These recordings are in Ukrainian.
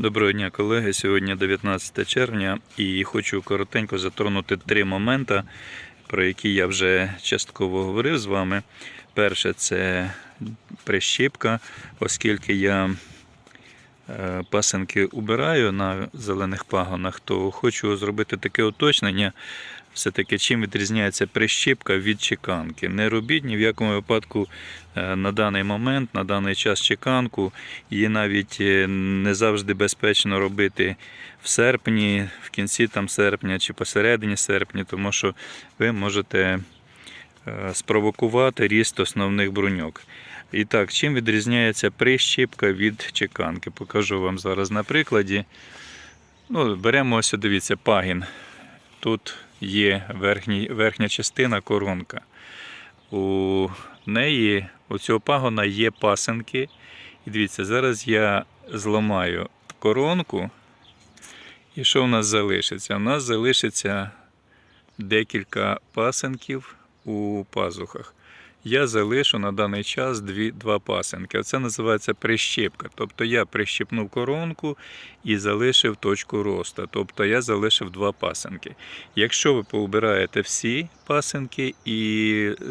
Доброго дня, колеги. Сьогодні 19 червня і хочу коротенько затронути три моменти, про які я вже частково говорив з вами. Перше це прищіпка, оскільки я е, пасенки убираю на зелених пагонах, то хочу зробити таке уточнення. Все-таки чим відрізняється прищіпка від чеканки. Не робіть ні в якому випадку е, на даний момент, на даний час чеканку. Її навіть е, не завжди безпечно робити в серпні, в кінці там серпня чи посередині серпня, тому що ви можете е, спровокувати ріст основних бруньок. І так, чим відрізняється прищіпка від чеканки? Покажу вам зараз на прикладі. Ну, беремо ось, дивіться, пагін. Тут є верхній, верхня частина коронка. У неї, у цього пагона є пасенки. І дивіться, зараз я зламаю коронку. І що в нас залишиться? У нас залишиться декілька пасенків у пазухах. Я залишу на даний час дві, два пасенки. Оце називається прищепка. Тобто я прищепнув коронку і залишив точку росту. Тобто я залишив два пасенки. Якщо ви поубираєте всі пасенки і е,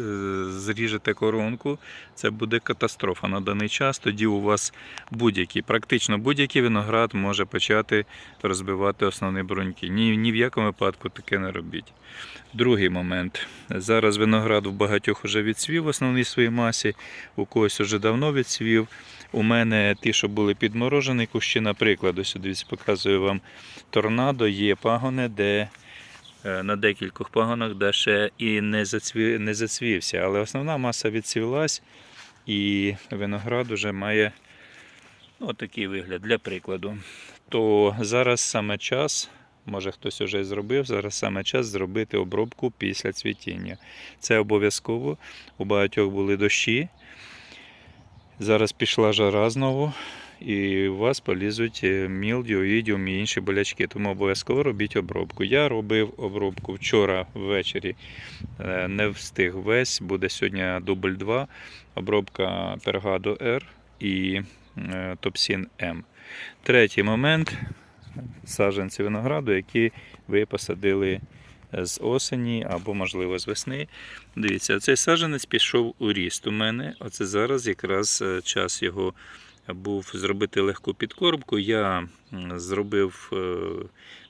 зріжете коронку, це буде катастрофа на даний час. Тоді у вас будь-який, практично будь-який виноград може почати розбивати основні бруньки. Ні, ні в якому випадку таке не робіть. Другий момент. Зараз виноград у багатьох вже відцвів в основній своїй масі, у когось вже давно відцвів. У мене ті, що були підморожені кущі, наприклад, ось дивіться, показую вам торнадо, є пагони, де е, на декількох пагонах, де ще і не, зацвів, не зацвівся. Але основна маса відцвілась, і виноград вже має ну, такий вигляд для прикладу. То зараз саме час. Може хтось вже зробив. Зараз саме час зробити обробку після цвітіння. Це обов'язково. У багатьох були дощі. Зараз пішла жара знову, і у вас полізуть е, мілдю, ідіум і інші болячки. Тому обов'язково робіть обробку. Я робив обробку вчора ввечері, е, не встиг весь, буде сьогодні дубль 2. Обробка Пергадо R і е, Топсін М. Третій момент саджанці винограду, які ви посадили з осені або, можливо, з весни. Дивіться, цей саджанець пішов у ріст у мене. Оце зараз якраз е, час його був зробити легку підкормку. Я зробив е,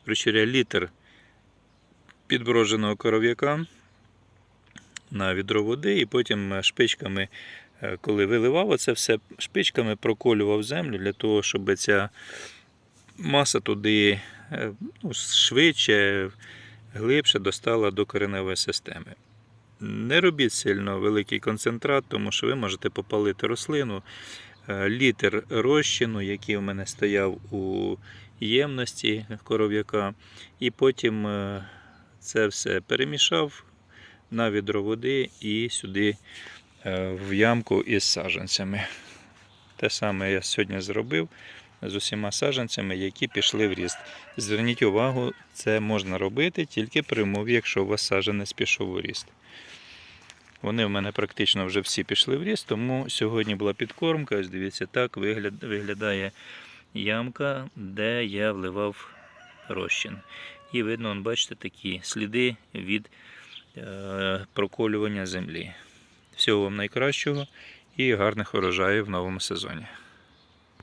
вручаря літр підброженого коров'яка на відро води, і потім е, шпичками, е, коли виливав оце все, шпичками проколював землю для того, щоб ця маса туди е, ну, швидше, глибше достала до кореневої системи. Не робіть сильно великий концентрат, тому що ви можете попалити рослину. Е, Літр розчину, який у мене стояв у ємності коров'яка, і потім е, це все перемішав на відро води і сюди в ямку із саджанцями. Те саме я сьогодні зробив з усіма саджанцями, які пішли в ріст. Зверніть увагу, це можна робити тільки при умові, якщо у вас саджанець пішов у ріст. Вони в мене практично вже всі пішли в ріст, тому сьогодні була підкормка. Ось дивіться, так виглядає ямка, де я вливав розчин. І видно, он, бачите, такі сліди від е, проколювання землі. Всього вам найкращого і гарних урожаїв в новому сезоні.